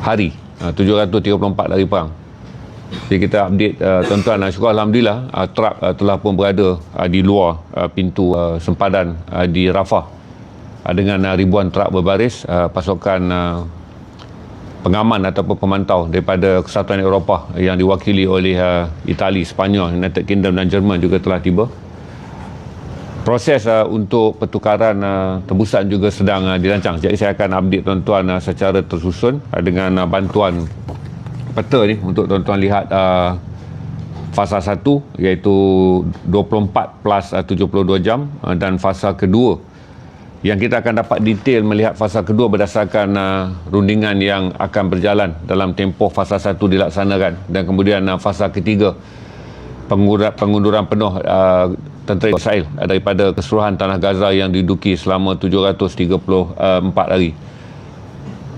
hari. Uh, 734 hari perang. Jadi kita update uh, tuan-tuan uh, syukur Alhamdulillah uh, truck uh, telah pun berada uh, di luar uh, pintu uh, sempadan uh, di Rafah. Uh, dengan uh, ribuan truk berbaris uh, pasukan uh, pengaman ataupun pemantau daripada Kesatuan Eropah yang diwakili oleh uh, Itali, Sepanyol, United Kingdom dan Jerman juga telah tiba. Proses uh, untuk pertukaran uh, tebusan juga sedang uh, dirancang. Jadi saya akan update tuan-tuan uh, secara tersusun uh, dengan uh, bantuan peta ni untuk tuan-tuan lihat uh, fasa 1 iaitu 24 plus uh, 72 jam uh, dan fasa kedua yang kita akan dapat detail melihat fasa kedua berdasarkan uh, rundingan yang akan berjalan dalam tempoh fasa satu dilaksanakan dan kemudian uh, fasa ketiga pengunduran penuh uh, tentera Israel daripada keseluruhan tanah Gaza yang diduki selama 734 hari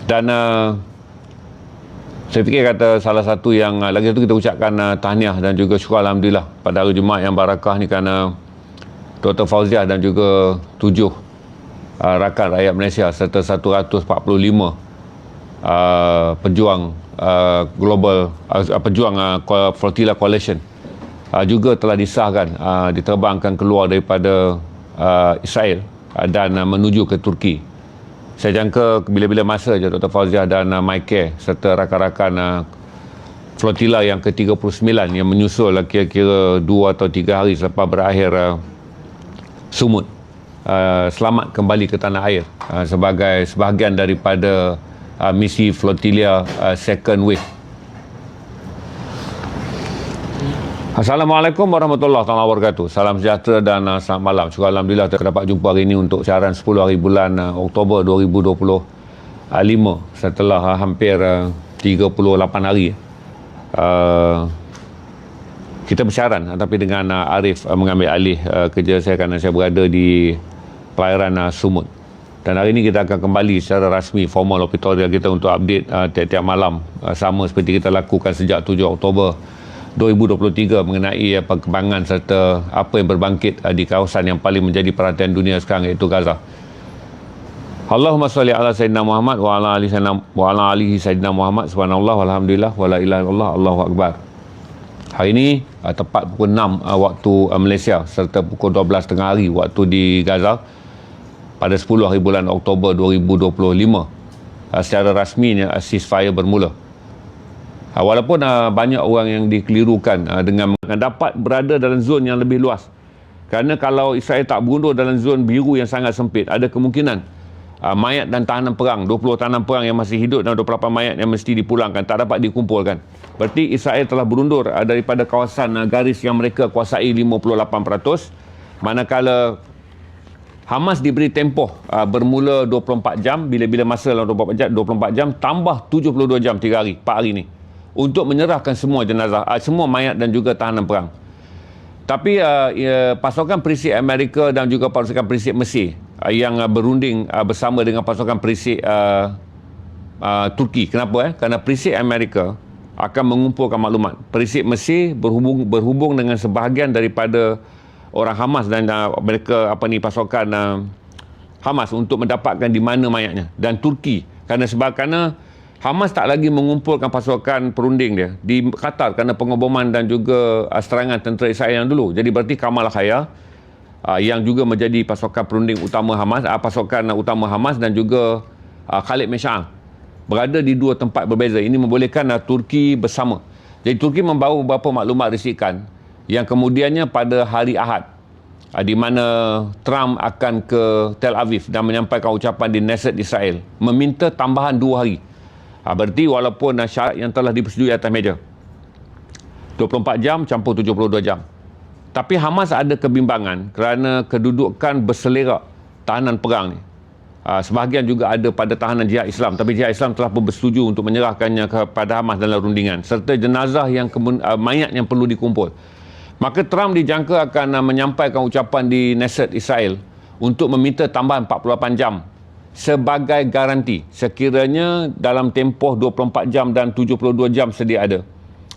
dan uh, saya fikir kata salah satu yang uh, lagi itu kita ucapkan uh, tahniah dan juga syukur Alhamdulillah pada hari Jumaat yang barakah ni kerana Dr. Fauziah dan juga tujuh uh, rakan rakyat Malaysia serta 145 uh, pejuang uh, global uh, pejuang uh, Flotilla Coalition uh, juga telah disahkan uh, diterbangkan keluar daripada uh, Israel uh, dan uh, menuju ke Turki. Saya jangka bila-bila masa je Dr. Fauziah dan uh, Mike serta rakan-rakan uh, flotilla yang ke-39 yang menyusul kira-kira 2 atau 3 hari selepas berakhir uh, sumut Uh, selamat kembali ke tanah air uh, sebagai sebahagian daripada uh, misi flotilla uh, second wave. Assalamualaikum warahmatullahi wabarakatuh. Salam sejahtera dan uh, selamat malam. Syukur Alhamdulillah kita dapat jumpa hari ini untuk siaran 10 hari bulan uh, Oktober 2025 setelah uh, hampir uh, 38 hari. Uh, kita bersiaran tapi dengan uh, Arif uh, mengambil alih uh, kerja saya kerana saya berada di pelayaran uh, Sumut. Dan hari ini kita akan kembali secara rasmi formal operatorial kita untuk update uh, tiap-tiap malam uh, sama seperti kita lakukan sejak 7 Oktober 2023 mengenai uh, perkembangan serta apa yang berbangkit uh, di kawasan yang paling menjadi perhatian dunia sekarang iaitu Gaza. Allahumma salli ala sayyidina Muhammad wa ala alihi sayyidina wa ala alihi sayyidina Muhammad subhanallah walhamdulillah wala ilaha illallah Allahu akbar. Hari ini uh, tepat pukul 6 uh, waktu Malaysia serta pukul 12 tengah hari waktu di Gaza pada 10 hari bulan Oktober 2025 uh, secara rasminya ceasefire bermula. Uh, walaupun uh, banyak orang yang dikelirukan uh, dengan dapat berada dalam zon yang lebih luas. Kerana kalau Israel tak berundur dalam zon biru yang sangat sempit, ada kemungkinan uh, mayat dan tahanan perang, 20 tahanan perang yang masih hidup dan 28 mayat yang mesti dipulangkan, tak dapat dikumpulkan. Berarti Israel telah berundur uh, daripada kawasan uh, garis yang mereka kuasai 58%, manakala Hamas diberi tempoh uh, bermula 24 jam bila-bila masa dalam 24 jam 24 jam tambah 72 jam 3 hari 4 hari ni untuk menyerahkan semua jenazah uh, semua mayat dan juga tahanan perang. Tapi uh, uh, pasukan perisik Amerika dan juga pasukan perisik Mesir uh, yang uh, berunding uh, bersama dengan pasukan perisik uh, uh, Turki. Kenapa eh? Kerana perisik Amerika akan mengumpulkan maklumat. Perisik Mesir berhubung berhubung dengan sebahagian daripada orang Hamas dan uh, mereka apa ni pasukan uh, Hamas untuk mendapatkan di mana mayatnya dan Turki kerana sebab kerana Hamas tak lagi mengumpulkan pasukan perunding dia di Qatar kerana pengoboman dan juga uh, serangan tentera Israel yang dulu. Jadi berarti Kamal Khaya uh, yang juga menjadi pasukan perunding utama Hamas uh, pasukan uh, utama Hamas dan juga uh, Khalid Meshal berada di dua tempat berbeza. Ini membolehkan uh, Turki bersama. Jadi Turki membawa beberapa maklumat risikan yang kemudiannya pada hari Ahad ah, di mana Trump akan ke Tel Aviv dan menyampaikan ucapan di Knesset Israel meminta tambahan dua hari ha, berarti walaupun syarat yang telah dipersetujui atas meja. 24 jam campur 72 jam. Tapi Hamas ada kebimbangan kerana kedudukan berselera tahanan perang ni. Ha, sebahagian juga ada pada tahanan jihad Islam. Tapi jihad Islam telah pun bersetuju untuk menyerahkannya kepada Hamas dalam rundingan serta jenazah yang uh, mayat yang perlu dikumpul. Maka Trump dijangka akan menyampaikan ucapan di Knesset Israel untuk meminta tambahan 48 jam sebagai garanti sekiranya dalam tempoh 24 jam dan 72 jam sedia ada.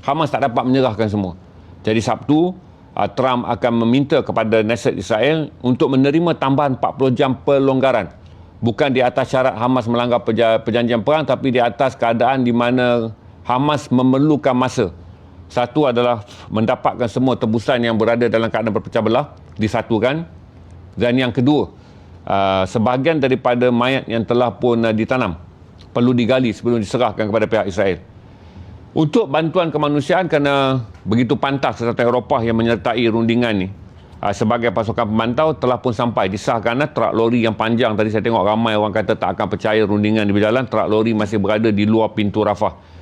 Hamas tak dapat menyerahkan semua. Jadi Sabtu, uh, Trump akan meminta kepada Knesset Israel untuk menerima tambahan 40 jam pelonggaran bukan di atas syarat Hamas melanggar perjanjian perang tapi di atas keadaan di mana Hamas memerlukan masa. Satu adalah mendapatkan semua tebusan yang berada dalam keadaan berpecah belah disatukan dan yang kedua uh, sebahagian daripada mayat yang telah pun uh, ditanam perlu digali sebelum diserahkan kepada pihak Israel. Untuk bantuan kemanusiaan kerana begitu pantas Kesatuan Eropah yang menyertai rundingan ni uh, sebagai pasukan pemantau telah pun sampai. Disahkan uh, truk lori yang panjang. Tadi saya tengok ramai orang kata tak akan percaya rundingan di berjalan. Truk lori masih berada di luar pintu Rafah.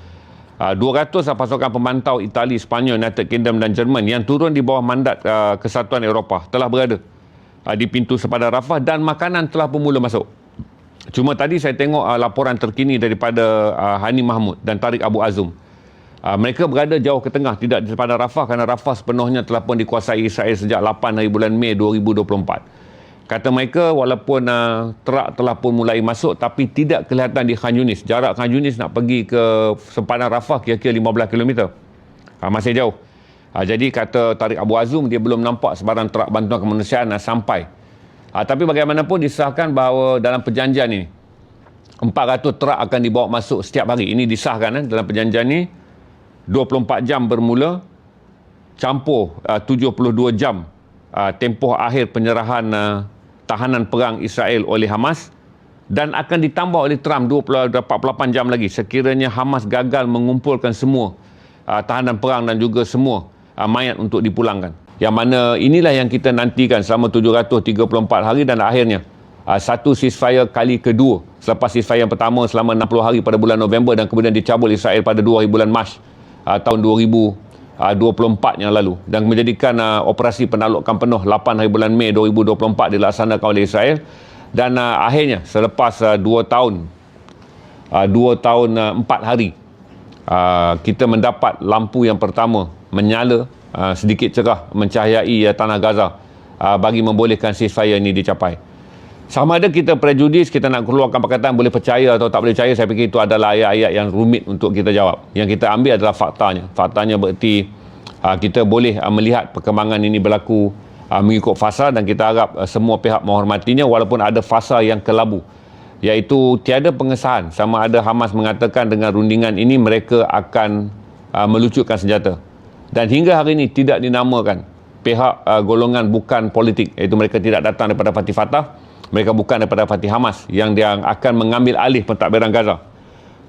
Uh, 200 uh, pasukan pemantau Itali, Sepanyol, United Kingdom dan Jerman yang turun di bawah mandat uh, Kesatuan Eropah telah berada uh, di pintu sepadan Rafah dan makanan telah pun mula masuk cuma tadi saya tengok uh, laporan terkini daripada uh, Hani Mahmud dan Tariq Abu Azum Uh, mereka berada jauh ke tengah, tidak di sepadan Rafah kerana Rafah sepenuhnya telah pun dikuasai Israel sejak 8 hari bulan Mei 2024. Kata mereka, walaupun uh, terak telah pun mulai masuk tapi tidak kelihatan di Khan Yunis. Jarak Khan Yunis nak pergi ke sepadan Rafah kira-kira 15 km. Uh, masih jauh. Uh, jadi kata Tariq Abu Azum, dia belum nampak sebarang terak bantuan kemanusiaan uh, sampai. Uh, tapi bagaimanapun disahkan bahawa dalam perjanjian ini, 400 terak akan dibawa masuk setiap hari. Ini disahkan uh, dalam perjanjian ini. 24 jam bermula campur uh, 72 jam uh, tempoh akhir penyerahan uh, tahanan perang Israel oleh Hamas dan akan ditambah oleh Trump 20, 48 jam lagi sekiranya Hamas gagal mengumpulkan semua uh, tahanan perang dan juga semua uh, mayat untuk dipulangkan. Yang mana inilah yang kita nantikan selama 734 hari dan akhirnya. Uh, satu ceasefire kali kedua. Selepas ceasefire yang pertama selama 60 hari pada bulan November dan kemudian dicabut Israel pada 2 hari bulan Mac uh, tahun 2024 uh, yang lalu. Dan menjadikan uh, operasi penaklukan penuh 8 hari bulan Mei 2024 dilaksanakan oleh Israel. Dan uh, akhirnya selepas uh, 2 tahun uh, 2 tahun uh, 4 hari uh, kita mendapat lampu yang pertama menyala uh, sedikit cerah mencahayai uh, tanah Gaza uh, bagi membolehkan ceasefire ini dicapai sama ada kita prejudis, kita nak keluarkan perkataan boleh percaya atau tak boleh percaya, saya fikir itu adalah ayat-ayat yang rumit untuk kita jawab. Yang kita ambil adalah faktanya. Faktanya berarti uh, kita boleh uh, melihat perkembangan ini berlaku uh, mengikut fasa dan kita harap uh, semua pihak menghormatinya walaupun ada fasa yang kelabu. Iaitu tiada pengesahan sama ada Hamas mengatakan dengan rundingan ini mereka akan uh, melucutkan senjata. Dan hingga hari ini tidak dinamakan pihak uh, golongan bukan politik iaitu mereka tidak datang daripada Parti Fatah mereka bukan daripada Fatih Hamas yang dia akan mengambil alih pentadbiran Gaza.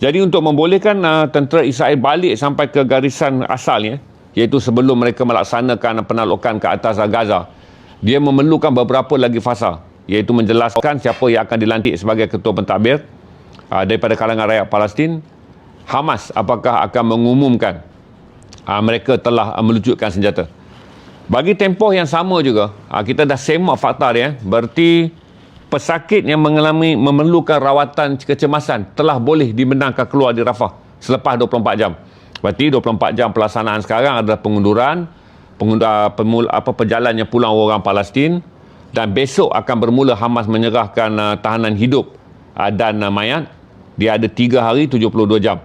Jadi untuk membolehkan uh, tentera Israel balik sampai ke garisan asalnya, iaitu sebelum mereka melaksanakan penaklukan ke atas Gaza, dia memerlukan beberapa lagi fasa, iaitu menjelaskan siapa yang akan dilantik sebagai ketua pentadbir uh, daripada kalangan rakyat Palestin, Hamas apakah akan mengumumkan uh, mereka telah uh, melucutkan senjata. Bagi tempoh yang sama juga, uh, kita dah semak fakta dia, berarti pesakit yang mengalami memerlukan rawatan kecemasan telah boleh dimenangkan keluar di Rafah selepas 24 jam. Berarti 24 jam pelaksanaan sekarang adalah pengunduran, pengundur, pemul, apa perjalannya pulang orang Palestin dan besok akan bermula Hamas menyerahkan uh, tahanan hidup uh, dan uh, mayat. Dia ada 3 hari 72 jam.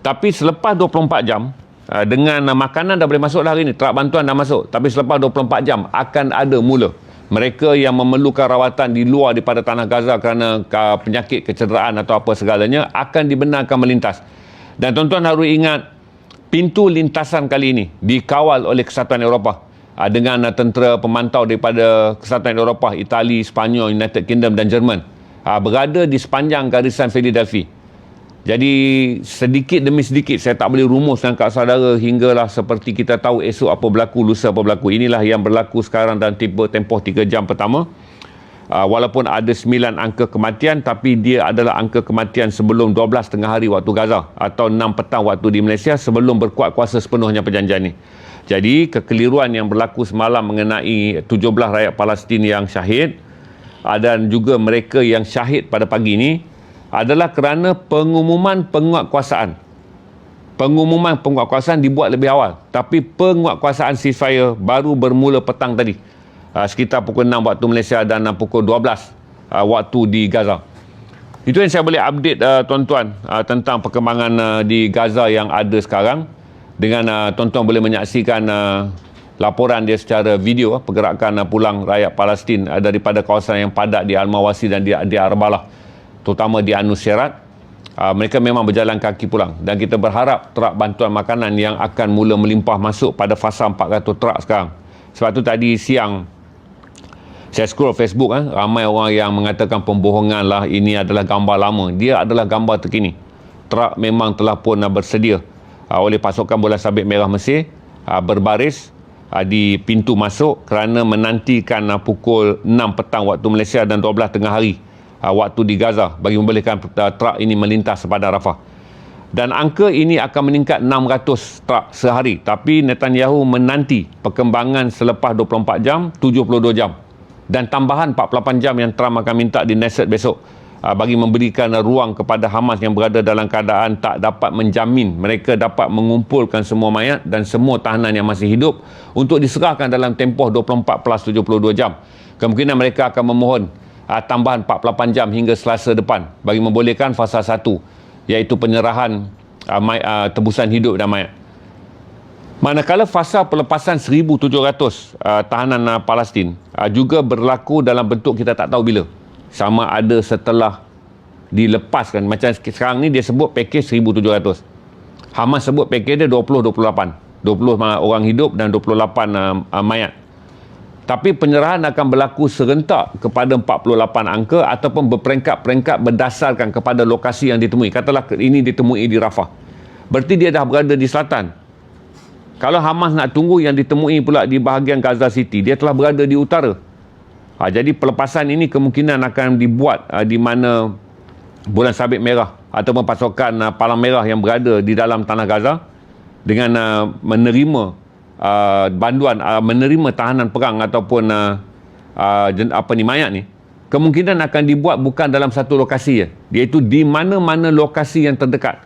Tapi selepas 24 jam uh, dengan makanan dah boleh masuk dah hari ini, terak bantuan dah masuk. Tapi selepas 24 jam akan ada mula mereka yang memerlukan rawatan di luar daripada tanah Gaza kerana penyakit kecederaan atau apa segalanya akan dibenarkan melintas. Dan tuan-tuan harus ingat pintu lintasan kali ini dikawal oleh Kesatuan Eropah ah, dengan tentera pemantau daripada Kesatuan Eropah, Itali, Spanyol, United Kingdom dan Jerman ah, berada di sepanjang garisan Philadelphia. Jadi sedikit demi sedikit saya tak boleh rumuskan kat saudara hinggalah seperti kita tahu esok apa berlaku, lusa apa berlaku. Inilah yang berlaku sekarang dalam tipe tempoh 3 jam pertama. Uh, walaupun ada 9 angka kematian tapi dia adalah angka kematian sebelum 12 tengah hari waktu Gaza atau 6 petang waktu di Malaysia sebelum berkuat kuasa sepenuhnya perjanjian ini. Jadi kekeliruan yang berlaku semalam mengenai 17 rakyat Palestin yang syahid uh, dan juga mereka yang syahid pada pagi ini adalah kerana pengumuman penguatkuasaan. Pengumuman penguatkuasaan dibuat lebih awal. Tapi penguatkuasaan ceasefire baru bermula petang tadi. Uh, sekitar pukul 6 waktu Malaysia dan pukul 12 uh, ah, waktu di Gaza. Itu yang saya boleh update uh, tuan-tuan uh, tentang perkembangan uh, di Gaza yang ada sekarang. Dengan uh, tuan-tuan boleh menyaksikan uh, laporan dia secara video uh, pergerakan uh, pulang rakyat Palestin uh, daripada kawasan yang padat di Al-Mawasi dan di, di Arbalah terutama di Anusirat uh, mereka memang berjalan kaki pulang. Dan kita berharap truk bantuan makanan yang akan mula melimpah masuk pada fasa 400 truk sekarang. Sebab tu tadi siang saya scroll Facebook eh, ramai orang yang mengatakan pembohongan lah ini adalah gambar lama. Dia adalah gambar terkini. Truk memang telah pun bersedia. Uh, oleh pasukan bola sabit merah Mesir uh, berbaris uh, di pintu masuk kerana menantikan uh, pukul 6 petang waktu Malaysia dan 12 tengah hari uh, waktu di Gaza bagi membolehkan uh, truk ini melintas pada Rafah. Dan angka ini akan meningkat 600 truk sehari. Tapi Netanyahu menanti perkembangan selepas 24 jam 72 jam. Dan tambahan 48 jam yang Trump akan minta di Knesset besok. Uh, bagi memberikan ruang kepada Hamas yang berada dalam keadaan tak dapat menjamin mereka dapat mengumpulkan semua mayat dan semua tahanan yang masih hidup untuk diserahkan dalam tempoh 24 plus 72 jam. Kemungkinan mereka akan memohon uh, tambahan 48 jam hingga selasa depan bagi membolehkan fasa 1 iaitu penyerahan uh, may, uh, tebusan hidup dan mayat. Manakala fasa pelepasan 1,700 uh, tahanan uh, Palestin uh, juga berlaku dalam bentuk kita tak tahu bila. Sama ada setelah dilepaskan. Macam sekarang ni dia sebut pakej 1,700. Hamas sebut pakej dia 20-28. 20 orang hidup dan 28 uh, uh, mayat. Tapi penyerahan akan berlaku serentak kepada 48 angka ataupun berperingkat-peringkat berdasarkan kepada lokasi yang ditemui. Katalah ini ditemui di Rafah. Berarti dia dah berada di selatan kalau Hamas nak tunggu yang ditemui pula di bahagian Gaza City, dia telah berada di utara. Ha, jadi pelepasan ini kemungkinan akan dibuat ha, di mana bulan sabit merah ataupun pasukan ha, palang merah yang berada di dalam tanah Gaza dengan ha, menerima ha, banduan, ha, menerima tahanan perang ataupun ha, ha, apa ni mayat ni, kemungkinan akan dibuat bukan dalam satu lokasi ya, iaitu di mana-mana lokasi yang terdekat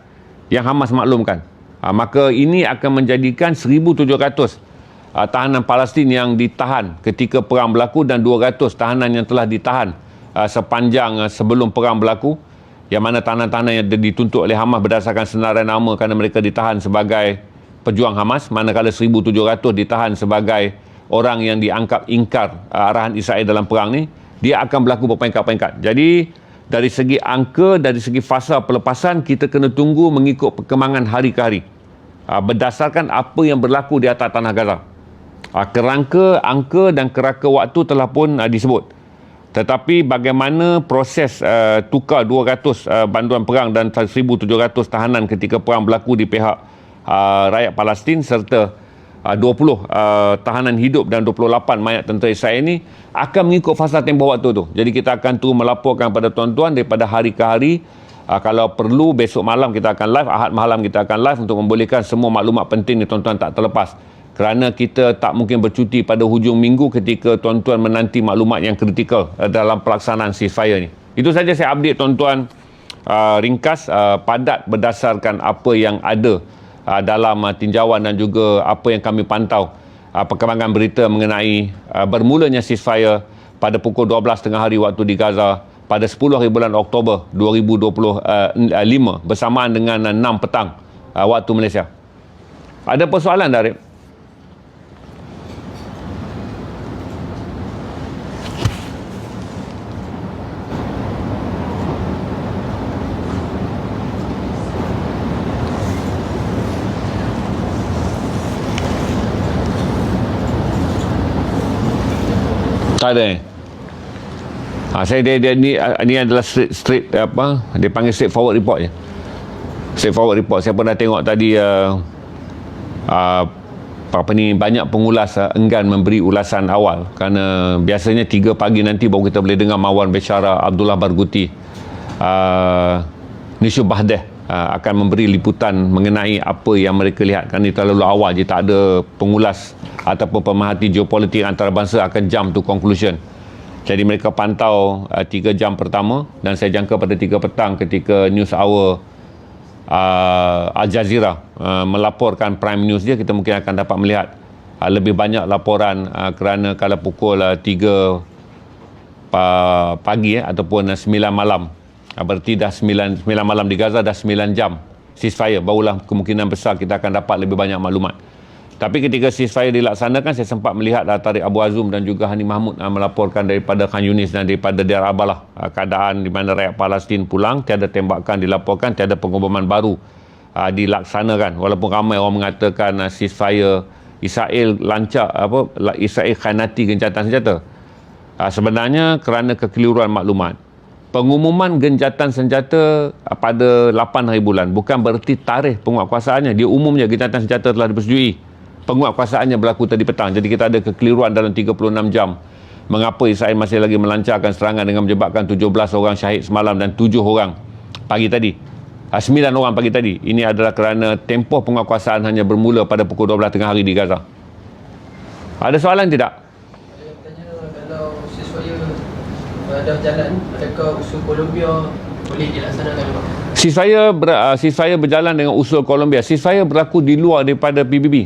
yang Hamas maklumkan. Ha, maka ini akan menjadikan 1,700 ha, tahanan Palestin yang ditahan ketika perang berlaku dan 200 tahanan yang telah ditahan ha, sepanjang ha, sebelum perang berlaku yang mana tahanan-tahanan yang dituntut oleh Hamas berdasarkan senarai nama kerana mereka ditahan sebagai pejuang Hamas manakala 1,700 ditahan sebagai orang yang dianggap ingkar ha, arahan Israel dalam perang ni dia akan berlaku berperingkat-peringkat jadi dari segi angka, dari segi fasa pelepasan, kita kena tunggu mengikut perkembangan hari ke hari. Ah, berdasarkan apa yang berlaku di atas tanah Gaza. Ah, kerangka, angka dan kerangka waktu telah pun ah, disebut. Tetapi bagaimana proses uh, tukar 200 uh, bantuan perang dan 1,700 tahanan ketika perang berlaku di pihak uh, rakyat Palestin serta uh, 20 uh, tahanan hidup dan 28 mayat tentera Israel ini akan mengikut fasa tempoh waktu tu. Jadi kita akan terus melaporkan pada tuan-tuan daripada hari ke hari kalau perlu besok malam kita akan live, Ahad malam kita akan live untuk membolehkan semua maklumat penting ni tuan-tuan tak terlepas. Kerana kita tak mungkin bercuti pada hujung minggu ketika tuan-tuan menanti maklumat yang kritikal dalam pelaksanaan ceasefire ni. Itu saja saya update tuan-tuan uh, ringkas uh, padat berdasarkan apa yang ada uh, dalam uh, tinjauan dan juga apa yang kami pantau uh, perkembangan berita mengenai bermulanya ceasefire pada pukul 12 tengah hari waktu di Gaza pada 10 hari bulan Oktober 2025 uh, bersamaan dengan uh, 6 petang waktu Malaysia. Ada persoalan dari Eh? Ha, saya dia, dia ni ni adalah straight, straight apa dia panggil straight forward report je. Straight forward report. Saya pernah tengok tadi uh, uh, apa ni banyak pengulas uh, enggan memberi ulasan awal kerana biasanya 3 pagi nanti baru kita boleh dengar Mawan Beshara Abdullah Barguti uh, Nishu Bahdeh uh, akan memberi liputan mengenai apa yang mereka lihat itu terlalu awal je tak ada pengulas ataupun pemerhati geopolitik antarabangsa akan jump to conclusion. Jadi mereka pantau uh, 3 jam pertama dan saya jangka pada 3 petang ketika news hour uh, Al Jazeera uh, melaporkan prime news dia kita mungkin akan dapat melihat uh, lebih banyak laporan uh, kerana kalau pukul uh, 3 pa- pagi eh, ataupun uh, 9 malam. uh, berarti dah 9, 9 malam di Gaza dah 9 jam ceasefire barulah kemungkinan besar kita akan dapat lebih banyak maklumat Tapi ketika ceasefire dilaksanakan, saya sempat melihat uh, Tariq Abu Azum dan juga Hani Mahmud uh, melaporkan daripada Khan Yunis dan daripada Dar Abalah uh, keadaan di mana rakyat Palestin pulang, tiada tembakan dilaporkan, tiada pengumuman baru uh, dilaksanakan. Walaupun ramai orang mengatakan uh, ceasefire Israel lancar apa Israel khanati gencatan senjata. Uh, sebenarnya kerana kekeliruan maklumat pengumuman gencatan senjata pada 8 hari bulan. Bukan bererti tarikh penguatkuasaannya. Dia umumnya gencatan senjata telah dipersetujui. Penguatkuasaannya berlaku tadi petang. Jadi kita ada kekeliruan dalam 36 jam. Mengapa Israel masih lagi melancarkan serangan dengan menyebabkan 17 orang syahid semalam dan 7 orang pagi tadi? 9 ah, orang pagi tadi. Ini adalah kerana tempoh penguatkuasaan hanya bermula pada pukul 12 tengah hari di Gaza. Ada soalan tidak? Dah berjalan adakah usul Colombia boleh dilaksanakan Ceasefire, ber, uh, ceasefire berjalan dengan usul Colombia. Ceasefire berlaku di luar daripada PBB.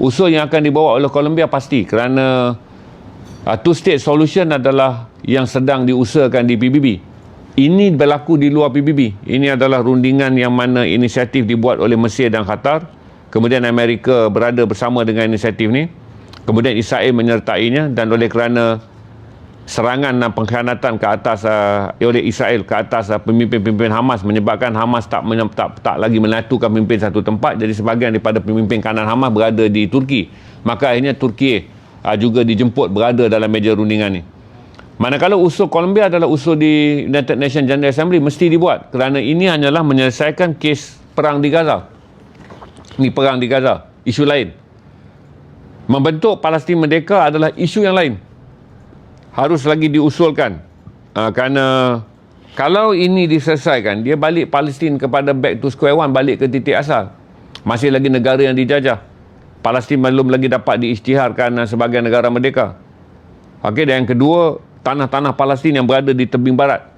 Usul yang akan dibawa oleh Colombia pasti kerana uh, two state solution adalah yang sedang diusahakan di PBB. Ini berlaku di luar PBB. Ini adalah rundingan yang mana inisiatif dibuat oleh Mesir dan Qatar. Kemudian Amerika berada bersama dengan inisiatif ini. Kemudian Israel menyertainya dan oleh kerana serangan dan pengkhianatan ke atas uh, oleh Israel ke atas uh, pemimpin-pemimpin Hamas menyebabkan Hamas tak, tak tak lagi menyatukan pemimpin satu tempat. Jadi sebahagian daripada pemimpin kanan Hamas berada di Turki. Maka akhirnya Turki uh, juga dijemput berada dalam meja rundingan ini. Manakala usul Colombia adalah usul di United Nations General Assembly mesti dibuat. Kerana ini hanyalah menyelesaikan kes perang di Gaza. Ini perang di Gaza isu lain. Membentuk Palestin Merdeka adalah isu yang lain harus lagi diusulkan. Uh, kerana kalau ini diselesaikan dia balik Palestin kepada back to square one balik ke titik asal. Masih lagi negara yang dijajah. Palestin belum lagi dapat diisytiharkan sebagai negara merdeka. Okey dan yang kedua tanah-tanah Palestin yang berada di tebing barat.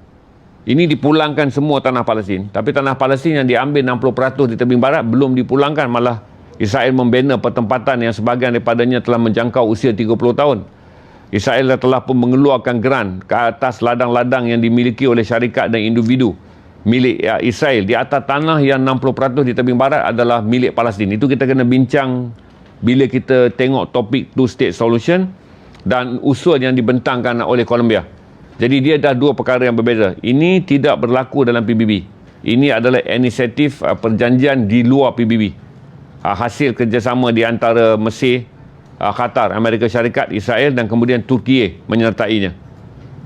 Ini dipulangkan semua tanah Palestin. Tapi tanah Palestin yang diambil 60% di tebing barat belum dipulangkan. Malah Israel membina pertempatan yang sebahagian daripadanya telah menjangkau usia 30 tahun Israel telah pun mengeluarkan geran ke atas ladang-ladang yang dimiliki oleh syarikat dan individu milik ya, Israel di atas tanah yang 60% di tebing barat adalah milik Palestin. Itu kita kena bincang bila kita tengok topik two state solution dan usul yang dibentangkan oleh Colombia. Jadi dia dah dua perkara yang berbeza. Ini tidak berlaku dalam PBB. Ini adalah inisiatif uh, perjanjian di luar PBB. Uh, hasil kerjasama di antara Mesir, uh, Qatar, Amerika Syarikat, Israel dan kemudian Turki menyertainya.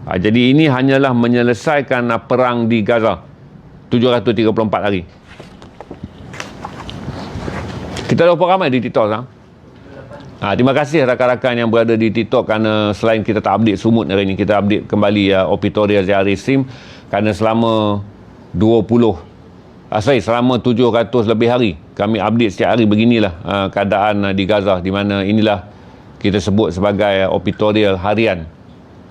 Uh, jadi ini hanyalah menyelesaikan uh, perang di Gaza 734 hari. Kita ada berapa ramai di TikTok sekarang? Ha, terima kasih rakan-rakan yang berada di TikTok kerana selain kita tak update sumut hari ini, kita update kembali uh, Opitoria Zahari Stream kerana selama 20 sorry, selama 700 lebih hari. Kami update setiap hari beginilah uh, keadaan uh, di Gaza di mana inilah kita sebut sebagai uh, opitoриal harian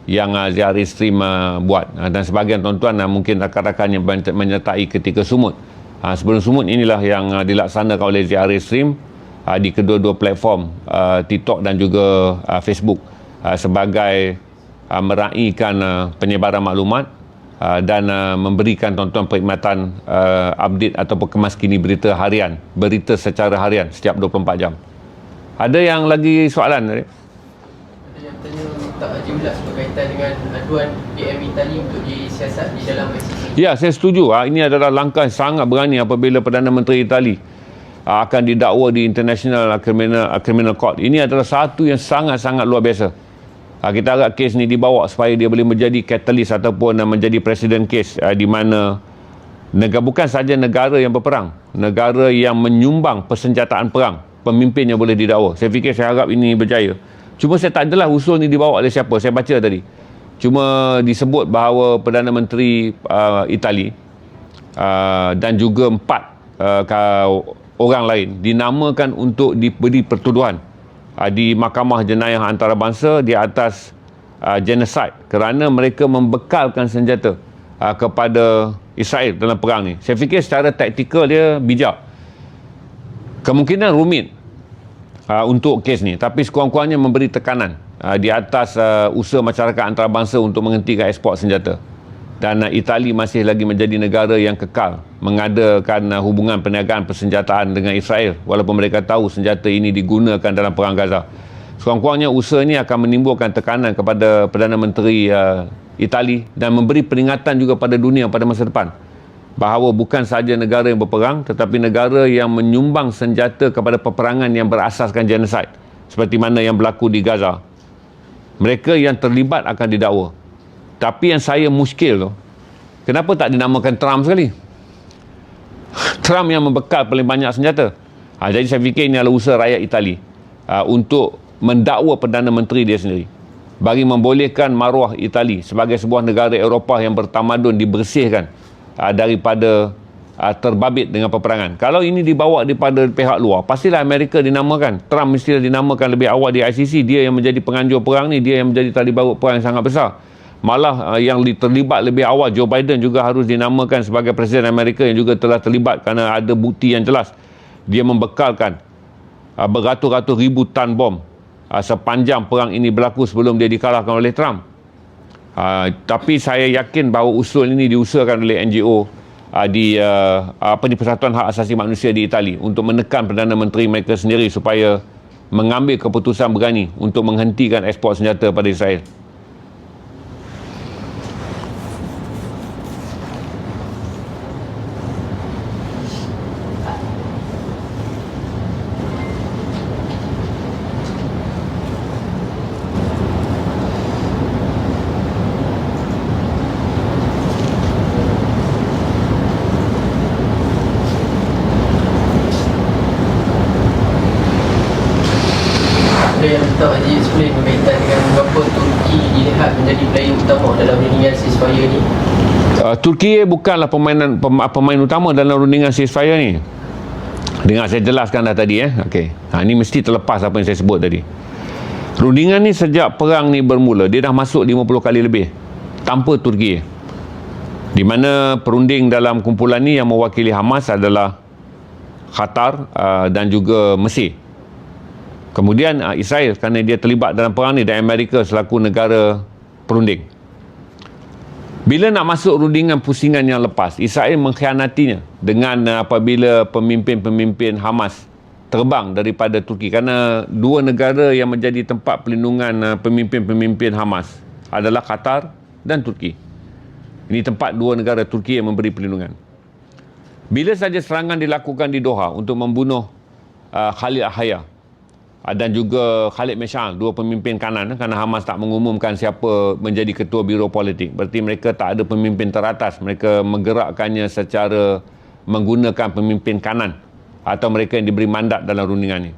yang uh, Zihari Stream uh, buat. Uh, dan sebagian tuan-tuan uh, mungkin rakan-rakan yang menyertai ketika sumut. Uh, sebelum sumut inilah yang uh, dilaksanakan oleh Zihari Stream uh, di kedua-dua platform uh, TikTok dan juga uh, Facebook uh, sebagai uh, meraihkan uh, penyebaran maklumat Uh, dan uh, memberikan tonton perkhidmatan uh, update ataupun kemas kini berita harian berita secara harian setiap 24 jam. Ada yang lagi soalan ada yang tanya tak Haji Ulas berkaitan dengan aduan PM Itali untuk disiasat di dalam ICC ya saya setuju. Uh, ini adalah langkah yang sangat berani apabila Perdana Menteri Itali uh, akan didakwa di International Criminal, Criminal Court. Ini adalah satu yang sangat-sangat luar biasa Ha, kita harap kes ni dibawa supaya dia boleh menjadi katalis ataupun uh, menjadi presiden kes uh, di mana negara bukan saja negara yang berperang, negara yang menyumbang persenjataan perang, pemimpinnya boleh didakwa. Saya fikir saya harap ini berjaya. Cuma saya tak adalah usul ni dibawa oleh siapa. Saya baca tadi. Cuma disebut bahawa Perdana Menteri uh, Itali uh, dan juga empat uh, orang lain dinamakan untuk diberi pertuduhan uh, di Mahkamah Jenayah Antarabangsa di atas uh, genocide kerana mereka membekalkan senjata uh, kepada Israel dalam perang ni. Saya fikir secara taktikal dia bijak. Kemungkinan rumit uh, untuk kes ni tapi sekurang-kurangnya memberi tekanan uh, di atas uh, usaha masyarakat antarabangsa untuk menghentikan ekspor senjata. Dan Itali masih lagi menjadi negara yang kekal mengadakan uh, hubungan perniagaan persenjataan dengan Israel walaupun mereka tahu senjata ini digunakan dalam perang Gaza. Sekurang-kurangnya usaha ini akan menimbulkan tekanan kepada Perdana Menteri uh, Itali dan memberi peringatan juga pada dunia pada masa depan bahawa bukan sahaja negara yang berperang tetapi negara yang menyumbang senjata kepada peperangan yang berasaskan genosid seperti mana yang berlaku di Gaza. Mereka yang terlibat akan didakwa. Tapi yang saya muskil tu, kenapa tak dinamakan Trump sekali? Trump yang membekal paling banyak senjata. Ha, jadi saya fikir ini adalah usaha rakyat Itali ha, untuk mendakwa Perdana Menteri dia sendiri bagi membolehkan maruah Itali sebagai sebuah negara Eropah yang bertamadun dibersihkan uh, daripada uh, terbabit dengan peperangan. Kalau ini dibawa daripada pihak luar, pastilah Amerika dinamakan. Trump mesti dinamakan lebih awal di ICC. Dia yang menjadi penganjur perang ni, dia yang menjadi tali baut perang yang sangat besar. Malah uh, yang terlibat lebih awal, Joe Biden juga harus dinamakan sebagai Presiden Amerika yang juga telah terlibat kerana ada bukti yang jelas. Dia membekalkan uh, beratus-ratus ribu tan bom uh, sepanjang perang ini berlaku sebelum dia dikalahkan oleh Trump. Uh, tapi saya yakin bahawa usul ini diusulkan oleh NGO uh, di uh, apa di Persatuan Hak Asasi Manusia di Itali untuk menekan Perdana Menteri mereka sendiri supaya mengambil keputusan berani untuk menghentikan ekspor senjata pada Israel. Ada yang Datuk Haji explain berkaitan dengan mengapa Turki dilihat menjadi player utama dalam rundingan ceasefire ni Uh, Turki bukanlah permainan pem, pemain utama dalam rundingan ceasefire ni. Dengar saya jelaskan dah tadi eh. Okey. Ha ini mesti terlepas apa yang saya sebut tadi. Rundingan ni sejak perang ni bermula, dia dah masuk 50 kali lebih tanpa Turki. Di mana perunding dalam kumpulan ni yang mewakili Hamas adalah Qatar uh, dan juga Mesir. Kemudian uh, Israel kerana dia terlibat dalam perang ni dan Amerika selaku negara perunding. Bila nak masuk rundingan pusingan yang lepas, Israel mengkhianatinya dengan uh, apabila pemimpin-pemimpin Hamas terbang daripada Turki kerana dua negara yang menjadi tempat pelindungan uh, pemimpin-pemimpin Hamas adalah Qatar dan Turki. Ini tempat dua negara Turki yang memberi perlindungan. Bila saja serangan dilakukan di Doha untuk membunuh uh, Khalid Ahaya uh, dan juga Khalid Meshal, dua pemimpin kanan kerana Hamas tak mengumumkan siapa menjadi ketua biro politik. Berarti mereka tak ada pemimpin teratas. Mereka menggerakkannya secara menggunakan pemimpin kanan atau mereka yang diberi mandat dalam rundingan ini.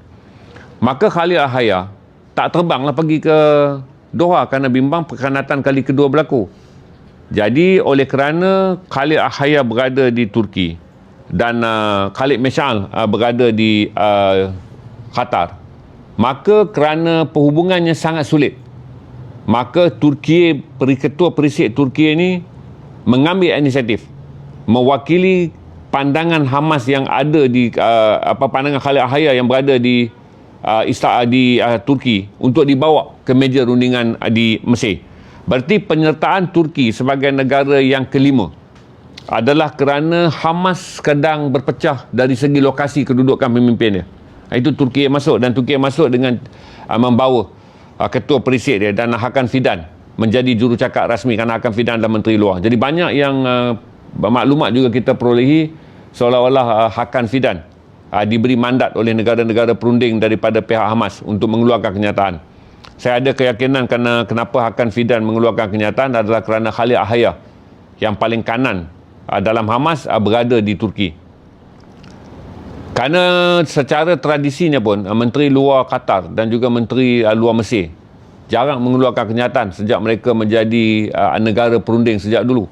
Maka Khalid Ahaya tak terbanglah pergi ke Doha kerana bimbang perkhanatan kali kedua berlaku. Jadi oleh kerana Khalid Ahaya berada di Turki dan uh, Khalid Meshal uh, berada di uh, Qatar, maka kerana perhubungannya sangat sulit, maka Turki, ketua perisik Turki ini mengambil inisiatif mewakili pandangan Hamas yang ada di uh, apa pandangan Khalid Ahaya yang berada di uh, Ista di uh, Turki untuk dibawa ke meja rundingan uh, di Mesir. Berarti penyertaan Turki sebagai negara yang kelima adalah kerana Hamas sedang berpecah dari segi lokasi kedudukan pemimpin dia. Itu Turki yang masuk dan Turki yang masuk dengan uh, membawa uh, ketua perisik dia dan Hakan Fidan menjadi jurucakap rasmi kerana Hakan Fidan adalah menteri luar. Jadi banyak yang uh, maklumat juga kita perolehi seolah-olah uh, Hakan Fidan uh, diberi mandat oleh negara-negara perunding daripada pihak Hamas untuk mengeluarkan kenyataan. Saya ada keyakinan kerana kenapa Hakan Fidan mengeluarkan kenyataan adalah kerana Khalid Ahaya yang paling kanan uh, dalam Hamas uh, berada di Turki. Kerana secara tradisinya pun uh, Menteri Luar Qatar dan juga Menteri uh, Luar Mesir jarang mengeluarkan kenyataan sejak mereka menjadi uh, negara perunding sejak dulu.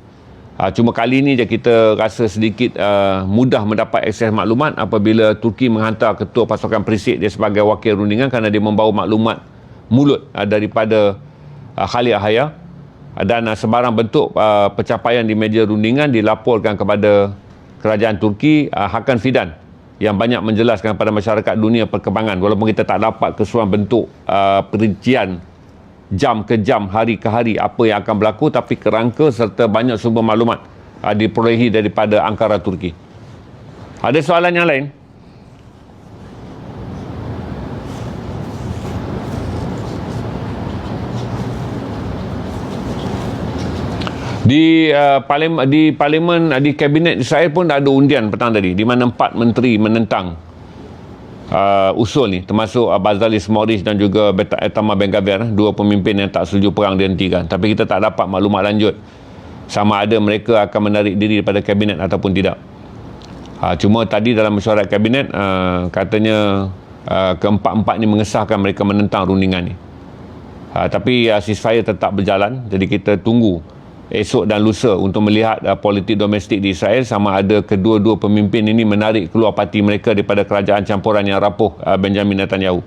Uh, cuma kali ini je kita rasa sedikit uh, mudah mendapat akses maklumat apabila Turki menghantar ketua pasukan perisik dia sebagai wakil rundingan kerana dia membawa maklumat mulut uh, daripada uh, Khalid Ahaya uh, dan uh, sebarang bentuk uh, pencapaian di meja rundingan dilaporkan kepada kerajaan Turki uh, Hakan Fidan yang banyak menjelaskan kepada masyarakat dunia perkembangan walaupun kita tak dapat keseluruhan bentuk uh, perincian jam ke jam, hari ke hari apa yang akan berlaku tapi kerangka serta banyak sumber maklumat uh, diperolehi daripada Ankara Turki. Ada soalan yang lain? Di uh, parlimen di parlimen uh, di kabinet Israel pun ada undian petang tadi di mana empat menteri menentang uh, usul ni termasuk uh, Bazali Smotrich dan juga Etama Ben Gavir dua pemimpin yang tak setuju perang dihentikan. Tapi kita tak dapat maklumat lanjut sama ada mereka akan menarik diri daripada kabinet ataupun tidak. Uh, cuma tadi dalam mesyuarat kabinet uh, katanya uh, keempat-empat ni mengesahkan mereka menentang rundingan ni. Uh, tapi uh, ceasefire tetap berjalan jadi kita tunggu esok dan lusa untuk melihat uh, politik domestik di Israel sama ada kedua-dua pemimpin ini menarik keluar parti mereka daripada kerajaan campuran yang rapuh uh, Benjamin Netanyahu.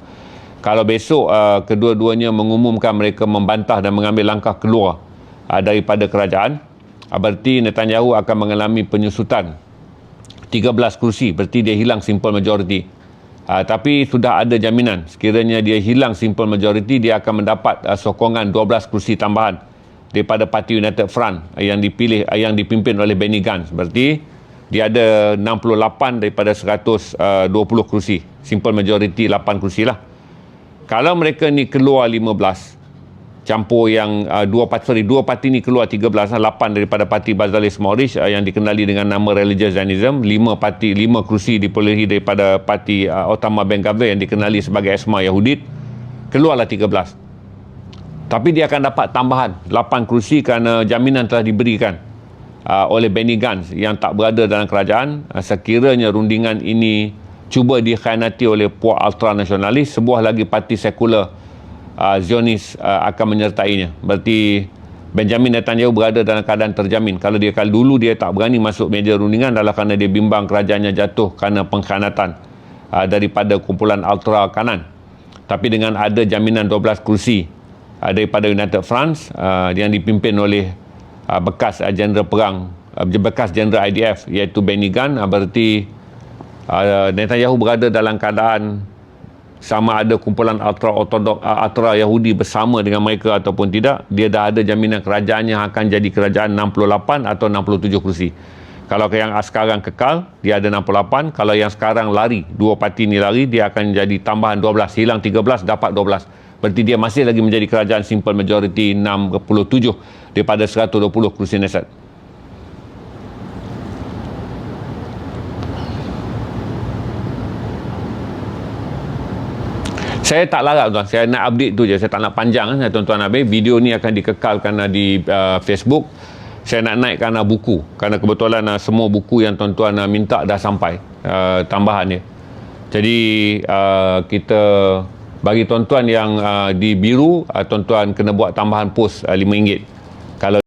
Kalau besok uh, kedua-duanya mengumumkan mereka membantah dan mengambil langkah keluar uh, daripada kerajaan, uh, berarti Netanyahu akan mengalami penyusutan 13 kursi, berarti dia hilang simple majority. Uh, tapi sudah ada jaminan sekiranya dia hilang simple majority dia akan mendapat uh, sokongan 12 kursi tambahan daripada Parti United Front yang dipilih yang dipimpin oleh Benny Gantz. Berarti dia ada 68 daripada 120 kursi. Simple majority 8 kursi lah. Kalau mereka ni keluar 15 campur yang uh, dua parti sorry, dua parti ni keluar 13 8 daripada parti Bazali Smotrich uh, yang dikenali dengan nama Religious Zionism, 5 parti 5 kursi diperolehi daripada parti uh, Otama Ben Gavir yang dikenali sebagai Esma Yahudit, keluarlah 13 tapi dia akan dapat tambahan. 8 kerusi kerana jaminan telah diberikan uh, oleh Benny Gantz yang tak berada dalam kerajaan. Uh, sekiranya rundingan ini cuba dikhianati oleh puak ultranasionalis sebuah lagi parti sekular uh, Zionis uh, akan menyertainya. Berarti Benjamin Netanyahu berada dalam keadaan terjamin. Kalau dia kalau dulu dia tak berani masuk meja rundingan adalah kerana dia bimbang kerajaannya jatuh kerana pengkhianatan uh, daripada kumpulan ultra kanan. Tapi dengan ada jaminan 12 kursi uh, daripada United France uh, yang dipimpin oleh uh, bekas uh, jeneral perang uh, bekas jeneral IDF iaitu Benny Gantz uh, berarti uh, Netanyahu berada dalam keadaan sama ada kumpulan ultra ortodok ultra Yahudi bersama dengan mereka ataupun tidak dia dah ada jaminan kerajaannya akan jadi kerajaan 68 atau 67 kursi. Kalau yang sekarang kekal dia ada 68 kalau yang sekarang lari dua parti ni lari dia akan jadi tambahan 12 hilang 13 dapat 12 Berarti dia masih lagi menjadi kerajaan simple majority 67 daripada 120 kursi Nesat. Saya tak larang tuan, saya nak update tu je, saya tak nak panjang kan tuan-tuan Habis Video ni akan dikekalkan uh, di uh, Facebook. Saya nak naikkan uh, buku kerana kebetulan uh, semua buku yang tuan-tuan uh, minta dah sampai uh, tambahan dia. Jadi uh, kita bagi tuan-tuan yang uh, di biru uh, tuan-tuan kena buat tambahan pos uh, RM5 kalau